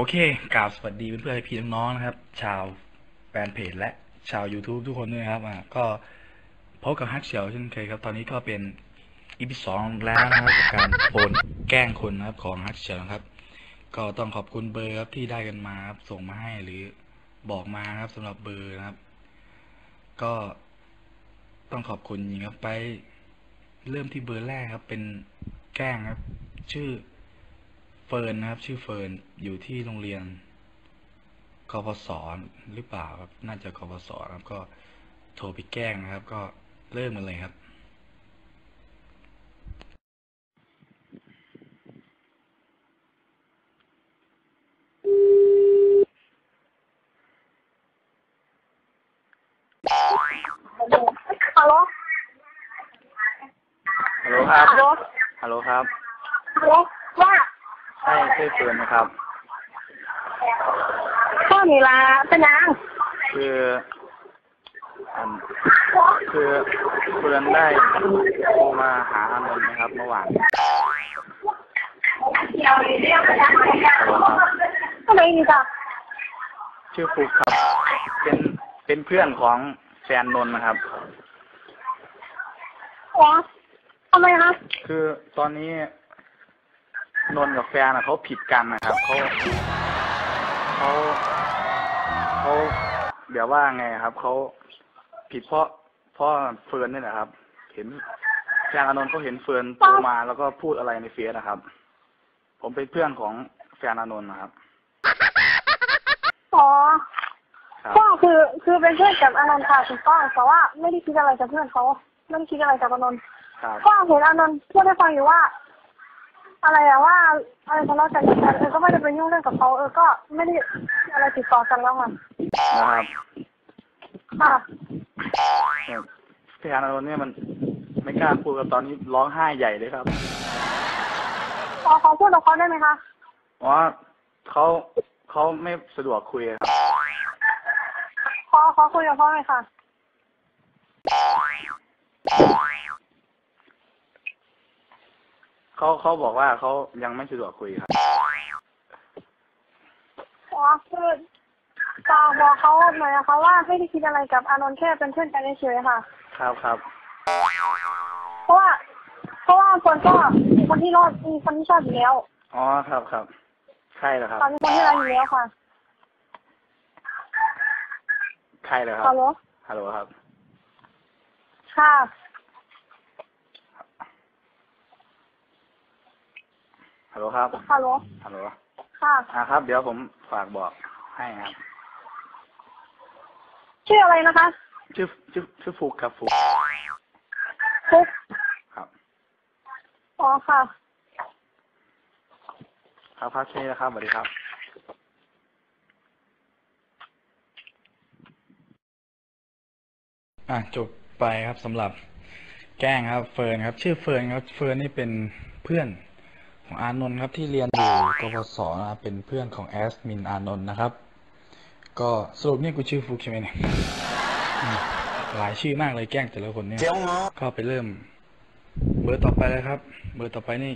โอเคกราบสวัสดีเพื่อนๆพี่น้องๆนะครับ ชาวแฟนเพจและชาว YouTube ทุกคนด้วยครับอ่าก็พบกับฮักเฉียวเช่นเคยครับ ตอนนี้ก็เป็นอีพีสองแล้วนะครับกับการโอนแกล้งคนนะครับของฮักเฉียวครับ ก็ต้องขอบคุณเบอร์ครับที่ได้กันมาครับส่งมาให้หรือบอกมาครับสำหรับเบอร์นะครับ ก็ต้องขอบคุณจริงครับไปเริ่มที่เบอร์แรกครับ เป็นแกล้งครับ ชื่อ เฟิร์นนะครับชื่อเฟิร์นอยู่ที่โรงเรียนกพศหรือเปล่าครับน่าจะกพศครับก็โทรไปแกล้งนะครับ ก็เริ่มกันเลยครับ ฮัลโหล ฮัลโหลครับ ฮัลโหล ฮัลโหลครับ ฮัลโหลว่า ใช่ใช่เฟิร์นไหมครับพ่อนี่ละเป็นยังคืออันคือเฟิร์นได้โทรมาหาอานนท์ไหมครับเมื่อวานก็เลยนี่จ้ะชื่อฟุกครับ เป็นเป็นเพื่อนของแฟนนนท์นะครับอ๋อทำไมคะคือตอนนี้ นนท์กับแฟนอะเขาผิดกันนะครับเขาเขาเขาเดี๋ยวว่าไงครับเขาผิดเพราะเพราะเฟิร์นนี่แหละครับ เห็นแฟนอานนท์เขาเห็นเฟิร์นโทรมาแล้วก็พูดอะไรในเฟซนะครับ ผมเป็นเพื่อนของแฟนอานนท์นะครับอ๋อครับก็คือคือเป็นเพื่อนกับอานนท์ค่ะถูกต้องแต่ว่าไม่ได้คิดอะไรกับเพื่อนเขาไม่ได้คิดอะไรกับอานนท์ครับก็เห็นอานนท์พูดให้ฟังอยู่ว่า อะไรอะว่าอะไรทะเลาะกันกันเออก็ไม่ได้ไปยุ่งเรื่องกับเขาเออก็ไม่ได้อะไรติดต่อกันแล้วค่ะนะครับค่ะเนี่ยแฟนอานนท์เนี่ยมันไม่กล้าพูดกับตอนนี้ร้องไห้ใหญ่เลยครับขอขอพูดกับเขาได้ไหมคะเพราะว่าเขาเขาไม่สะดวกคุยครับ ขอขอคุยกับเขาหน่อยค่ะ เขาเขาบอกว่าเขายังไม่สะดวกคุยครับอ๋อคือตาบอกเขาหน่อยนะคะว่าไม่ได้คิดอะไรกับอานนท์แค่เป็นเพื่อนกันเฉยๆค่ะ ครับครับ เพราะว่า เพราะว่าคนก็มีคนที่รอดมีคนที่ชอบอยู่แล้วอ๋อครับครับใครเหรอครับตอนมีคนที่รักอยู่แล้วค่ะใครเหรอครัฮับลโหลฮัลโหลครับ ค่ะ ฮัลโหลครับฮัลโหลฮัลโหลค่ะอ่าครับ เดี๋ยวผมฝากบอกให้ครับ ชื่ออะไรนะคะ ชื่อชื่อชื่อฟุกครับฟุกฟุกครับอ๋อค่ะ ครับครับแค่นี้นะครับสวัสดีครับอะจบไปครับสำหรับแกล้งครับเฟิร์นครับ ชื่อเฟิร์นครับเฟิร์นนี่เป็นเพื่อน ของอานนท์ครับที่เรียนอยู่กพศนะครับเป็นเพื่อนของแอสมินอานนท์นะครับ ก็สรุปนี่กูชื่อฟุกใช่ไหมเนี่ยหลายชื่อมากเลยแกล้งแต่ละคนเนี่ยก็ไปเริ่ม เบอร์ต่อไปเลยครับ เบอร์ต่อไปนี่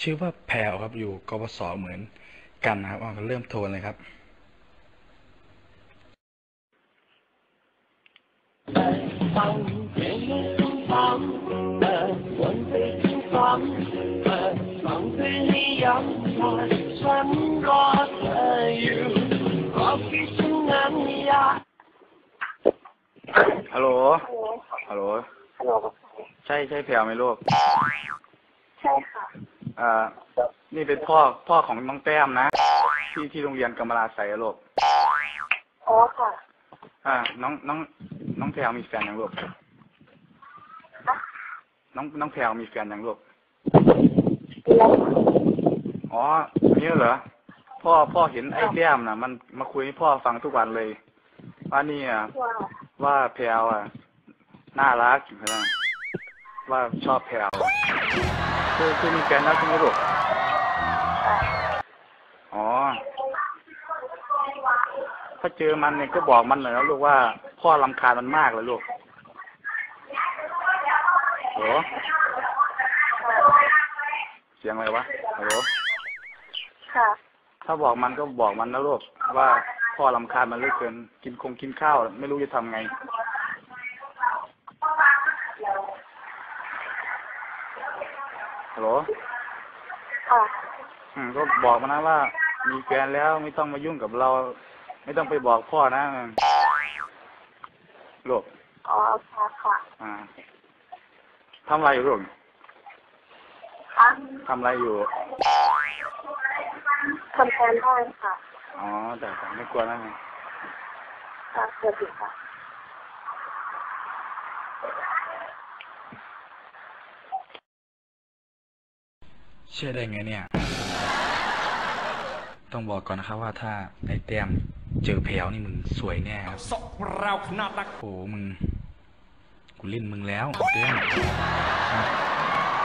ชื่อว่าแพรวครับอยู่กพศเหมือนกันนะครับก็เริ่มโทนเลยครับ ฮัลโหล ฮัลโหล ฮัลโหลใช่ใช่แพลวไหมลูก ใช่ค่ะ อ่า นี่เป็นพ่อพ่อของน้องแต้มนะ ที่ที่โรงเรียนกำมะลาใส่ลูก อ๋อค่ะ อ่า น้องน้อง น้องแพลวมีแฟนยังลูก น้องน้องแพลวมีแฟนยังลูก อ๋อนี่เหรอ พ่อพ่อเห็นไอ้แก้มน่ะมันมาคุยให้พ่อฟังทุกวันเลย ว่านี่อะว้าวว่าแพลวอะ น่ารักอยู่นะว่าชอบแพลวคือคือมีแฟนแล้วใช่ไหมลูกอ๋อ ถ้าเจอมันเนี่ยก็บอกมันหน่อยนะลูกว่า พ่อรำคาญมันมากเลยลูกโหลเสียงอะไรวะฮัลโหลค่ะถ้าบอกมันก็บอกมันนะลูกว่า พ่อลำคาญมันเหลือเกิน กินคงกินข้าว ไม่รู้จะทำไง ฮัลโหลค่ะอืมก็บอกมันนะว่า มีแฟนแล้วไม่ต้องมายุ่งกับเรา ไม่ต้องไปบอกพ่อนะลูกอ๋อค่ะค่ะอ่าทำอะไรอยู่ลูกค่ะทำอะไรอยู่ทำแทนได้ค่ะ อ๋อแต่ผมไม่กลัวนะค่ะสวัสดีค่ะเชื่อได้ไงเนี่ย ต้องบอกก่อนนะครับว่าถ้าไอ้แต้มเจอแผวนี่มึงสวยแน่ครับสกเราขนาดนักโอ้มึง กูเล่นมึงแล้วแต้มอะ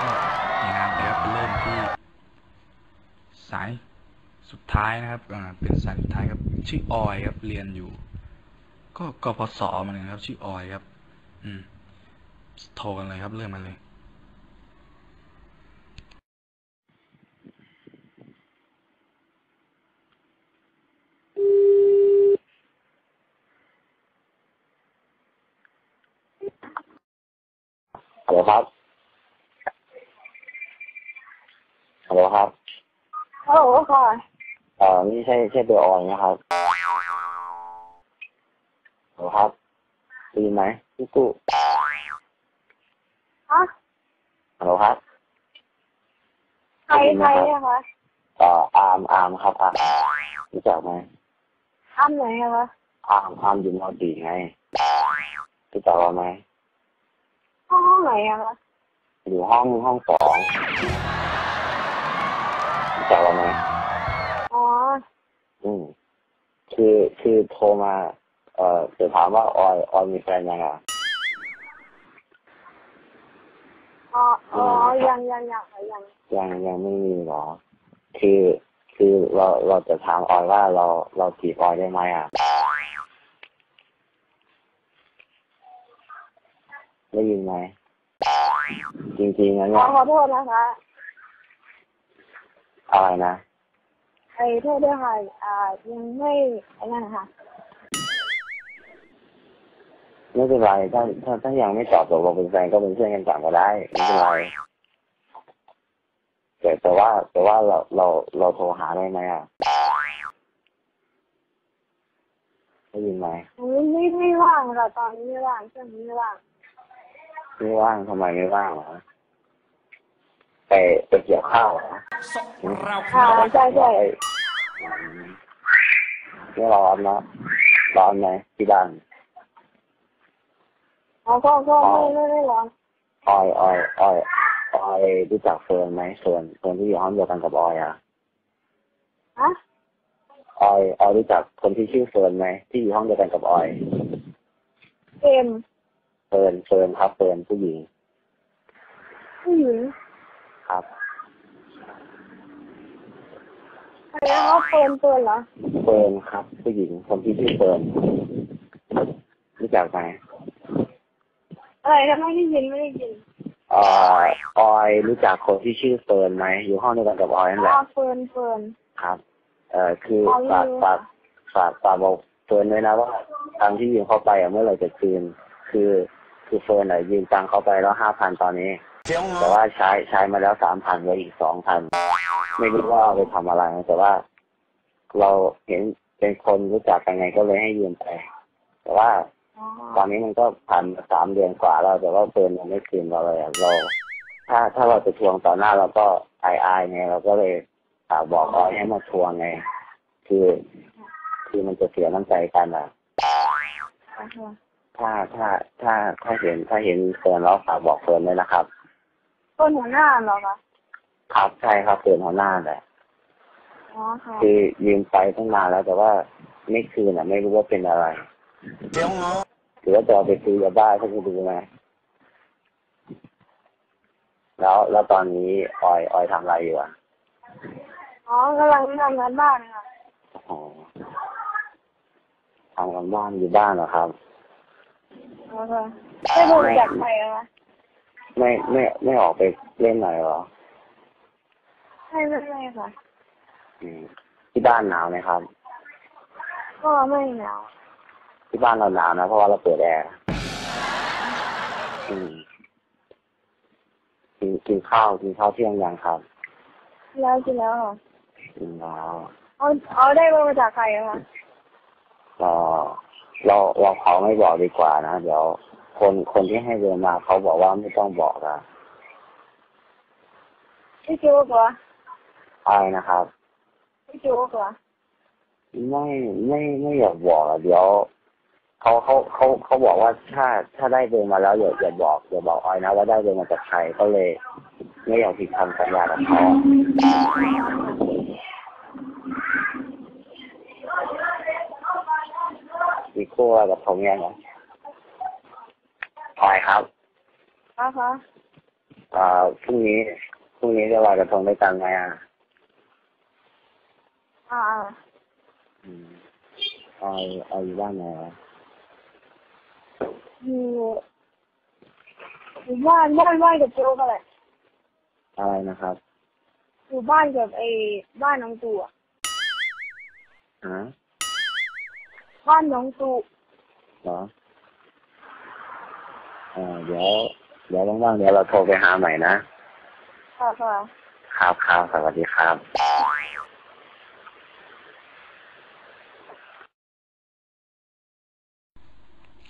ก็นี่นะครับแล้วไปเริ่มที่ สาย สุดท้ายนะครับอ่าเป็นสายสุดท้ายครับชื่อออยครับเรียนอยู่ ก็กพศเหมือนกันครับ ชื่อออยครับ อืมโทรกันเลยครับเริ่มมาเลย ฮัลโหลครับ ฮัลโหลครับ ฮัลโหลค่ะ เอ่อนี่ใช่ใช่เบลออยนะครับฮัลโหลครับได้ยินไหมพี่กู้ฮะฮัลโหลครับใครใครอะคะเอ่ออาร์มอาร์มครับอาร์มรู้จักไหมอ้ำไหนอะคะอาร์มอาร์มอยู่มอดีไงรู้จักเราไหมห้องห้องไหนอะคะอยู่ห้องห้องสองรู้จักเราไหมอ๋อ อืมคือคือโทรมา เอ่อจะถามว่าออยออยมีแฟนยังอะ อ๋ออ๋อยังยังยังค่ะยังยังยังไม่มีหรอ คือคือเราเราจะถามออยว่าเราเราจีบออยได้ไหมอะ ได้ยินไหม จริงๆนะขเนี่อยขอโทษนะคะ อะไรนะ ไอ้โทษด้วยค่ะอ่ายังไม่ไอ้นั่นนะคะไม่เป็นไรถ้าถ้าถ้ายังไม่ตอบตกลงเป็นแฟนก็เป็นเพื่อนกันก่อนก็ได้ไม่เป็นไรแต่แต่ว่าแต่ว่าเราเราเราโทรหาได้ไหมอะได้ยินไหมไม่ไม่ไม่ว่างค่ะตอนนี้ไม่ว่างช่วงนี้ไม่ว่างไม่ว่างทำไมไม่ว่างเหรอ ไปไปเกี่ยวข้าวเหรอสกเราขค่ะนาดนักใช่ใช่อืมไม่ร้อนนะร้อนไหมที่บ้านอ๋อก็ก็ไม่ไม่ไม่ร้อนออยออยออยออยรู้จักเฟิร์นไหมเฟิร์นเฟิร์นที่อยู่ห้องเดียวกันกับออยอะฮะออยออยรู้จักคนที่ชื่อเฟิร์นไหมที่อยู่ห้องเดียวกันกับออยเกมเฟิร์นเฟิร์นครับเฟิร์นผู้หญิงผู้หญิง ครับอะไรนะคะเปินเปินเหรอเฟิร์นครับ ผู้หญิงคนที่ชื่อเฟิร์นรู้จักไหมอะไรนะไม่ได้ยินไม่ได้ยินเอ่อออยรู้จักคนที่ชื่อเฟิร์นไหมอยู่ห้องเดียวกันกับออยนั่นแหอ๋ละอเปินเปินครับเอ่อคืออ๋อฝากรู้ฝากฝากฝากบอกเฟิร์นด้วยนะว่าตังค์ที่ยืมเขาไปอะเมื่อไหร่จะคืน คือคือเฟิร์นอะยืมตังค์เขาไปแล้วห้าพันตอนนี้ แต่ว่าใช้ใช้มาแล้วสามพันไว้อีกสองพันไม่รู้ว่าเอาไปทำอะไรนะแต่ว่า เราเห็นเป็นคนรู้จักกันไงก็เลยให้ยืมไป แต่ว่าอ๋อตอนนี้มันก็ผ่านมาสามเดือนกว่าแล้ว แต่ว่าเฟิร์นยังไม่คืนเราเลยอะเรา ถ้าถ้าเราจะทวงต่อหน้าเราก็อายอายๆไงเราก็เลยฝากบอกออยให้มาทวงไง คือ คือมันจะเสียน้ำใจกันอะถ้าถ้าถ้าถ้าเห็นถ้าเห็นเฟิร์นเราฝากบอกเฟิร์นเลยนะครับ ต้นหัวหน้าเหรอคะครับใช่ครับเฟิร์นหัวหน้าแหละอ๋อค่ะ คือยืมไปตั้งนานแล้วแต่ว่าไม่คืนอะ ไม่รู้ว่าเป็นอะไรหรือว่าจะเอาไปซื้อยาบ้าให้คุณดูไหมแล้วแล้วตอนนี้ออยออยทำอะไรอยู่อะอ๋อกำลังทำงานบ้านค่ะ อ๋อทำกันบ้านอยู่บ้านเหรอครับ อ๋อค่ะไม่ดูจากใครอะคะ ไม่ไม่ไม่ออกไปเล่นหน่อยเหรอไม่ไม่ไม่ค่ะ อืมที่บ้านหนาวไหมครับ ก็ไม่หนาวที่บ้านเราหนาวนะ เพราะว่าเราเปิดแอร์อืมกินกินข้าวกินข้าวเที่ยงยังครับ แล้วกินแล้วค่ะกินแล้วเอาเอาได้เบอร์มาจากใครอะคะก็เราเราขอไม่บอกดีกว่านะ เดี๋ยว คนคนที่ให้เดินมาเขาบอกว่าไม่ต้องบอกอะพี่จูกเหรออะไรนะครับพี่จูกเหรอไม่ไม่ไม่อยากบอกอะเดี๋ยวเขาเขาเขาเขาบอกว่าถ้าถ้าได้เบอร์มาแล้วอย่าอย่าบอกอย่าบอกออยนะ ว่าได้เบอร์มาจากใครก็เลย ไม่อยากผิดคำสัญญากับเขาอะมีคู่อะไรกับผมยังไง ออยครับคะคะอ่าพรุ่งนี้พรุ่งนี้จะลอยกระทงด้วยกันไหมอะอ่าอืมออยออยอยู่บ้านไหนวะอยู่อยู่บ้านบ้านบ้านกับโจ๊กอะไรอะไรนะครับอยู่บ้านกับไอ้บ้านน้องตู่อะฮะบ้านน้องตู่เหรออ่า เดี๋ยวเดี๋ยวว่างๆเดี๋ยวเราโทรไปหาใหม่นะ ค่ะค่ะครับครับสวัสดีครับ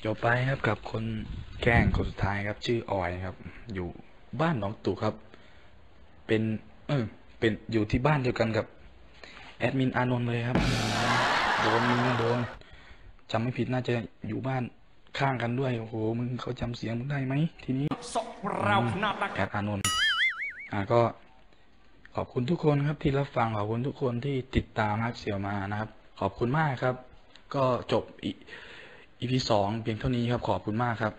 จบไปครับกับคนแกล้งคนสุดท้ายครับ ชื่อออยครับ อยู่บ้านหนองตู่ครับ เป็น เออเป็นอยู่ที่บ้านเดียวกันกับแอดมินอานนท์เลยครับ โดนมึงโดนจำไม่ผิดน่าจะอยู่บ้าน ข้างกันด้วย โอ้โห มึงเขาจำเสียงมึงได้ไหมทีนี้สกเราขนาดแอดอานนท์อ่าก็ขอบคุณทุกคนครับที่รับฟังขอบคุณทุกคนที่ติดตามฮักเสี่ยวมานะครับ ขอบคุณมากครับ ก็จบอีพีสองเพียงเท่านี้ครับ ขอบคุณมากครับ